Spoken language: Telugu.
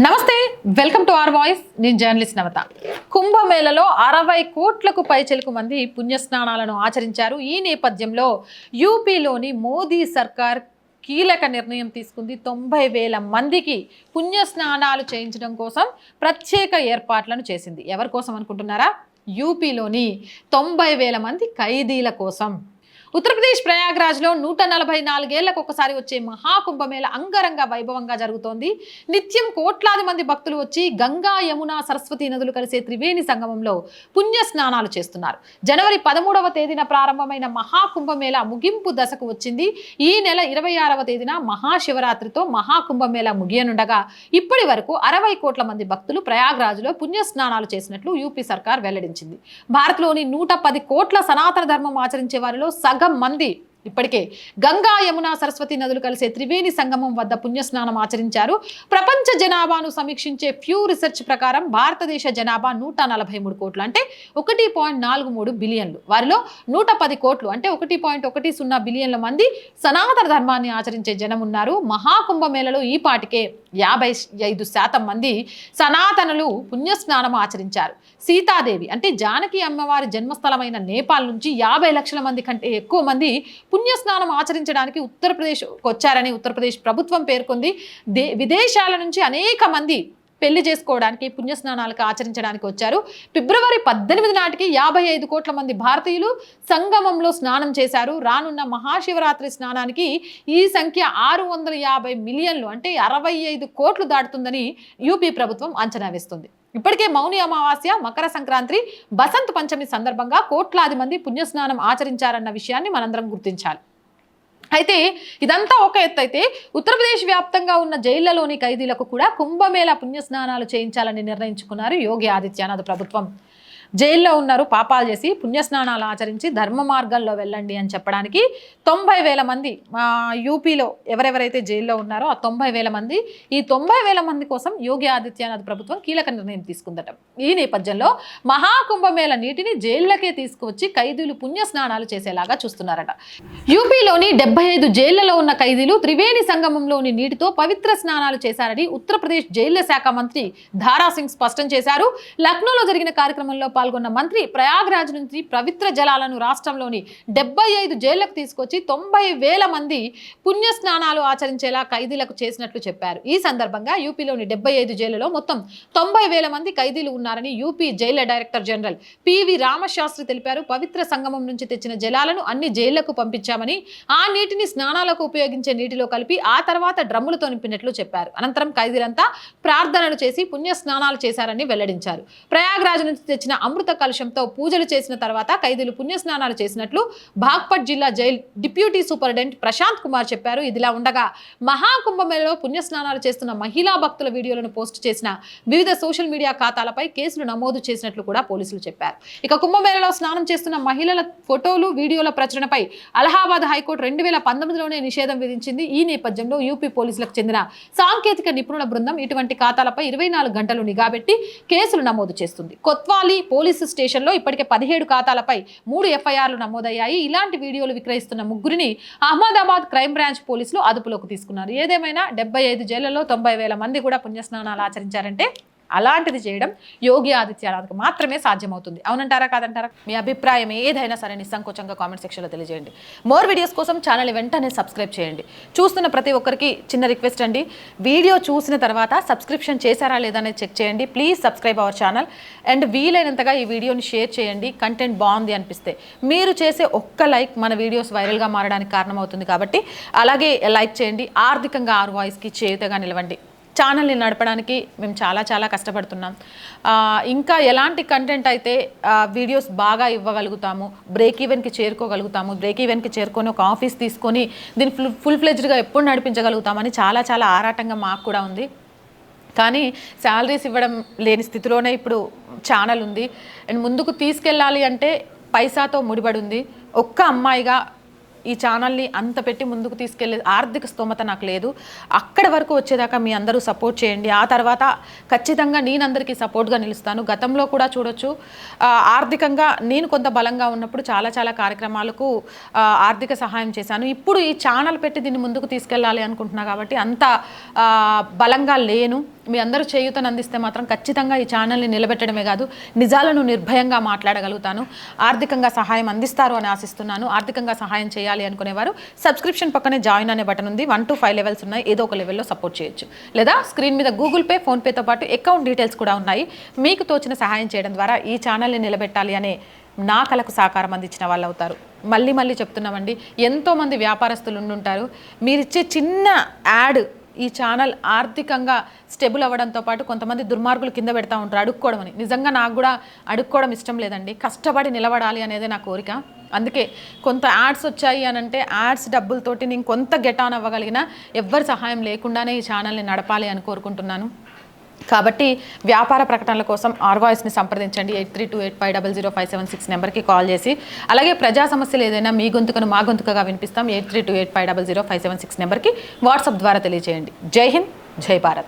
నమస్తే వెల్కమ్ టు ఆర్ వాయిస్. నేను జర్నలిస్ట్ నవత. కుంభమేళలో అరవై కోట్లకు పైచెలకు మంది పుణ్యస్నానాలను ఆచరించారు. ఈ నేపథ్యంలో యూపీలోని మోదీ సర్కార్ కీలక నిర్ణయం తీసుకుంది. తొంభై వేల మందికి పుణ్యస్నానాలు చేయించడం కోసం ప్రత్యేక ఏర్పాట్లను చేసింది. ఎవరి కోసం అనుకుంటున్నారా? యూపీలోని తొంభై వేల మంది ఖైదీల కోసం. ఉత్తరప్రదేశ్ ప్రయాగ్రాజ్లో నూట నలభై నాలుగేళ్ళకు ఒకసారి వచ్చే మహాకుంభమేళ అంగరంగ వైభవంగా జరుగుతోంది. నిత్యం కోట్లాది మంది భక్తులు వచ్చి గంగా యమున సరస్వతి నదులు కలిసే త్రివేణి సంగమంలో పుణ్య స్నానాలు చేస్తున్నారు. జనవరి పదమూడవ తేదీన ప్రారంభమైన మహాకుంభమేళ ముగింపు దశకు వచ్చింది. ఈ నెల ఇరవై ఆరవ తేదీన మహాశివరాత్రితో మహాకుంభమేళ ముగియనుండగా ఇప్పటి వరకు అరవై కోట్ల మంది భక్తులు ప్రయాగ్రాజ్లో పుణ్య స్నానాలు చేసినట్లు యూపీ సర్కార్ వెల్లడించింది. భారత్లోని నూట పది కోట్ల సనాతన ధర్మం ఆచరించే వారిలో సగ మంది ఇప్పటికే గంగా యమున సరస్వతి నదులు కలిసే త్రివేణి సంగమం వద్ద పుణ్యస్నానం ఆచరించారు. ప్రపంచ జనాభాను సమీక్షించే ఫ్యూ రీసెర్చ్ ప్రకారం భారతదేశ జనాభా నూట నలభై మూడు కోట్లు అంటే ఒకటి పాయింట్ నాలుగు మూడు బిలియన్లు. వారిలో నూట పది కోట్లు అంటే ఒకటి పాయింట్ ఒకటి సున్నా బిలియన్ల మంది సనాతన ధర్మాన్ని ఆచరించే జనం ఉన్నారు. మహాకుంభమేళలో ఈ పాటికే యాభై ఐదు శాతం మంది సనాతనులు పుణ్యస్నానం ఆచరించారు. సీతాదేవి అంటే జానకి అమ్మవారి జన్మస్థలమైన నేపాల్ నుంచి యాభై లక్షల మంది కంటే ఎక్కువ మంది పుణ్యస్నానం ఆచరించడానికి ఉత్తరప్రదేశ్ వచ్చారని ఉత్తరప్రదేశ్ ప్రభుత్వం పేర్కొంది. దే విదేశాల నుంచి అనేక మంది పెళ్ళి చేసుకోవడానికి పుణ్యస్నానాలకు ఆచరించడానికి వచ్చారు. ఫిబ్రవరి పద్దెనిమిది నాటికి యాభై ఐదు కోట్ల మంది భారతీయులు సంగమంలో స్నానం చేశారు. రానున్న మహాశివరాత్రి స్నానానికి ఈ సంఖ్య ఆరు వందల యాభై మిలియన్లు అంటే అరవై ఐదు కోట్లు దాటుతుందని యూపీ ప్రభుత్వం అంచనా వేస్తుంది. ఇప్పటికే మౌని అమావాస్య మకర సంక్రాంతి బసంత్ పంచమి సందర్భంగా కోట్లాది మంది పుణ్యస్నానం ఆచరించారన్న విషయాన్ని మనందరం గుర్తించాలి. అయితే ఇదంతా ఒక ఎత్తు అయితే ఉత్తరప్రదేశ్ వ్యాప్తంగా ఉన్న జైళ్ళలోని ఖైదీలకు కూడా కుంభమేళ పుణ్యస్నానాలు చేయించాలని నిర్ణయించుకున్నారు యోగి ఆదిత్యనాథ్ ప్రభుత్వం. జైల్లో ఉన్నారు పాపాలు చేసి పుణ్యస్నానాలు ఆచరించి ధర్మ మార్గంలో వెళ్ళండి అని చెప్పడానికి తొంభై వేల మంది యూపీలో ఎవరెవరైతే జైల్లో ఉన్నారో ఆ తొంభై వేల మంది ఈ తొంభై వేల మంది కోసం యోగి ఆదిత్యనాథ్ ప్రభుత్వం కీలక నిర్ణయం తీసుకుందట. ఈ నేపథ్యంలో మహాకుంభమేళ నీటిని జైళ్ళకే తీసుకువచ్చి ఖైదీలు పుణ్యస్నానాలు చేసేలాగా చూస్తున్నారట. యూపీలోని డెబ్బై ఐదు జైళ్ళలో ఉన్న ఖైదీలు త్రివేణి సంగమంలోని నీటితో పవిత్ర స్నానాలు చేశారని ఉత్తరప్రదేశ్ జైళ్ళ శాఖ మంత్రి ధారా సింగ్ స్పష్టం చేశారు. లక్నోలో జరిగిన కార్యక్రమంలో పాల్గొన్న మంత్రి ప్రయాగ్రాజ్ నుంచి పవిత్ర జలాలను రాష్ట్రంలోని డెబ్బై ఐదు జైళ్ళకు తీసుకొచ్చి తొంభై వేల మంది పుణ్య స్నానాలు ఆచరించేలా ఖైదీలకు చేసినట్లు చెప్పారు. ఈ సందర్భంగా యూపీలోని డెబ్బై ఐదు జైళ్ళలో మొత్తం తొంభై వేల మంది ఖైదీలు ఉన్నారని UP జైళ్ళ director general P V Ramashastri తెలిపారు. పవిత్ర సంగమం నుంచి తెచ్చిన జలాలను అన్ని జైళ్ళకు పంపించామని ఆ నీటిని స్నానాలకు ఉపయోగించే నీటిలో కలిపి ఆ తర్వాత డ్రమ్ములతో నింపినట్లు చెప్పారు. అనంతరం ఖైదీలంతా ప్రార్థనలు చేసి పుణ్య స్నానాలు చేశారని వెల్లడించారు. ప్రయాగ్రాజ్ నుంచి తెచ్చిన అమృత కలుషంతో పూజలు చేసిన తర్వాత ఖైదీలు పుణ్యస్నానాలు చేసినట్లు బాగ్పట్ జిల్లా jail deputy superintendent Prashant Kumar చెప్పారు. ఇదిలా ఉండగా మహాకుంభమేళలో పుణ్యస్నానాలు చేస్తున్న మహిళా భక్తుల వీడియోలను పోస్ట్ చేసిన వివిధ సోషల్ మీడియా ఖాతాలపై కేసులు నమోదు చేసినట్లు కూడా పోలీసులు చెప్పారు. ఇక కుంభమేళలో స్నానం చేస్తున్న మహిళల ఫోటోలు వీడియోల ప్రచురణపై అలహాబాద్ హైకోర్టు రెండు వేల పంతొమ్మిదిలోనే నిషేధం విధించింది. ఈ నేపథ్యంలో యూపీ పోలీసులకు చెందిన సాంకేతిక నిపుణుల బృందం ఇటువంటి ఖాతాలపై ఇరవై నాలుగు గంటలు నిఘా పెట్టి కేసులు నమోదు చేస్తుంది. కొత్వాలి పోలీసు పోలీసు స్టేషన్లో ఇప్పటికే పదిహేడు ఖాతాలపై మూడు ఎఫ్ఐఆర్లు నమోదయ్యాయి. ఇలాంటి వీడియోలు విక్రయిస్తున్న ముగ్గురిని అహ్మదాబాద్ క్రైమ్ బ్రాంచ్ పోలీసులు అదుపులోకి తీసుకున్నారు. ఏదేమైనా డెబ్బై ఐదు జైళ్ళలో తొంభై వేల మంది కూడా పుణ్యస్నానాలు ఆచరించారంటే అలాంటిది చేయడం యోగి ఆదిత్యనాథ్కి మాత్రమే సాధ్యమవుతుంది. అవునంటారా కాదంటారా? మీ అభిప్రాయం ఏదైనా సరే నిస్సంకోచంగా కామెంట్ సెక్షన్లో తెలియజేయండి. మోర్ వీడియోస్ కోసం ఛానల్ వెంటనే సబ్స్క్రైబ్ చేయండి. చూస్తున్న ప్రతి ఒక్కరికి చిన్న రిక్వెస్ట్ అండి. వీడియో చూసిన తర్వాత సబ్స్క్రిప్షన్ చేశారా లేదా అనేది చెక్ చేయండి. Please subscribe our channel. And వీలైనంతగా ఈ వీడియోని షేర్ చేయండి. కంటెంట్ బాగుంది అనిపిస్తే. మీరు చేసే ఒక్క లైక్ మన వీడియోస్ వైరల్గా మారడానికి కారణమవుతుంది కాబట్టి అలాగే లైక్ చేయండి. ఆర్థికంగా ఆరు వాయిస్కి చేయుతగా నిలవండి. ఛానల్ని నడపడానికి మేము చాలా చాలా కష్టపడుతున్నాం. ఇంకా ఎలాంటి కంటెంట్ అయితే వీడియోస్ బాగా ఇవ్వగలుగుతాము బ్రేక్ ఈవెన్కి చేరుకోగలుగుతాము బ్రేక్ ఈవెన్కి చేరుకొని ఒక ఆఫీస్ తీసుకొని దీన్ని ఫుల్ ఫుల్ ఫ్లెజ్డ్గా ఎప్పుడు నడిపించగలుగుతామని చాలా చాలా ఆరాటంగా మాకు కూడా ఉంది. కానీ శాలరీస్ ఇవ్వడం లేని స్థితిలోనే ఇప్పుడు ఛానల్ ఉంది. అండ్ ముందుకు తీసుకెళ్ళాలి అంటే పైసాతో ముడిపడి ఉంది. ఒక్క అమ్మాయిగా ఈ ఛానల్ని అంత పెట్టి ముందుకు తీసుకెళ్ళే ఆర్థిక స్తోమత నాకు లేదు. అక్కడ వరకు వచ్చేదాకా మీ అందరూ సపోర్ట్ చేయండి. ఆ తర్వాత ఖచ్చితంగా నేను అందరికీ సపోర్ట్గా నిలుస్తాను. గతంలో కూడా చూడొచ్చు. ఆర్థికంగా నేను కొంత బలంగా ఉన్నప్పుడు చాలా చాలా కార్యక్రమాలకు ఆర్థిక సహాయం చేశాను. ఇప్పుడు ఈ ఛానల్ పెట్టి దీన్ని ముందుకు తీసుకెళ్ళాలి అనుకుంటున్నా కాబట్టి అంత బలంగా లేను. మీ అందరూ చేయూతను అందిస్తే మాత్రం ఖచ్చితంగా ఈ ఛానల్ని నిలబెట్టడమే కాదు నిజాలను నిర్భయంగా మాట్లాడగలుగుతాను. ఆర్థికంగా సహాయం అందిస్తారు అని ఆశిస్తున్నాను. ఆర్థికంగా సహాయం చేయాలి అనుకునేవారు సబ్స్క్రిప్షన్ పక్కనే జాయిన్ అనే బటన్ ఉంది. వన్ టు ఫైవ్ లెవెల్స్ ఉన్నాయి. ఏదో ఒక లెవెల్లో సపోర్ట్ చేయొచ్చు. లేదా స్క్రీన్ మీద గూగుల్ పే ఫోన్పేతో పాటు అకౌంట్ డీటెయిల్స్ కూడా ఉన్నాయి. మీకు తోచిన సహాయం చేయడం ద్వారా ఈ ఛానల్ని నిలబెట్టాలి అనే నా కళకు సహకారం అందించిన వాళ్ళు అవుతారు. మళ్ళీ మళ్ళీ చెప్తున్నామండి. ఎంతోమంది వ్యాపారస్తులు ఉండుంటారు. మీరిచ్చే చిన్న యాడ్ ఈ ఛానల్ ఆర్థికంగా స్టెబుల్ అవ్వడంతో పాటు కొంతమంది దుర్మార్గులు కింద పెడతా ఉంటారు అడుక్కోవడం అని. నిజంగా నాకు కూడా అడుక్కోవడం ఇష్టం లేదండి. కష్టపడి నిలబడాలి అనేదే నా కోరిక. అందుకే కొంత యాడ్స్ వచ్చాయి అని అంటే యాడ్స్ డబ్బులతోటి నేను కొంత గెట్ ఆన్ అవ్వగలిగిన ఎవ్వరి సహాయం లేకుండానే ఈ ఛానల్ని నడపాలి అని కోరుకుంటున్నాను. కాబట్టి వ్యాపార ప్రకటనల కోసం ఆర్వాయిస్ని సంప్రదించండి. Eight three two eight five double zero five seven six నెంబర్కి కాల్ చేసి. అలాగే ప్రజా సమస్యలు ఏదైనా మీ గొంతుకను మా గొంతుకగా వినిపిస్తాం. Eight three two eight five double zero five seven six నెంబర్కి వాట్సాప్ ద్వారా తెలియజేయండి జై హింద్ జై భారత్.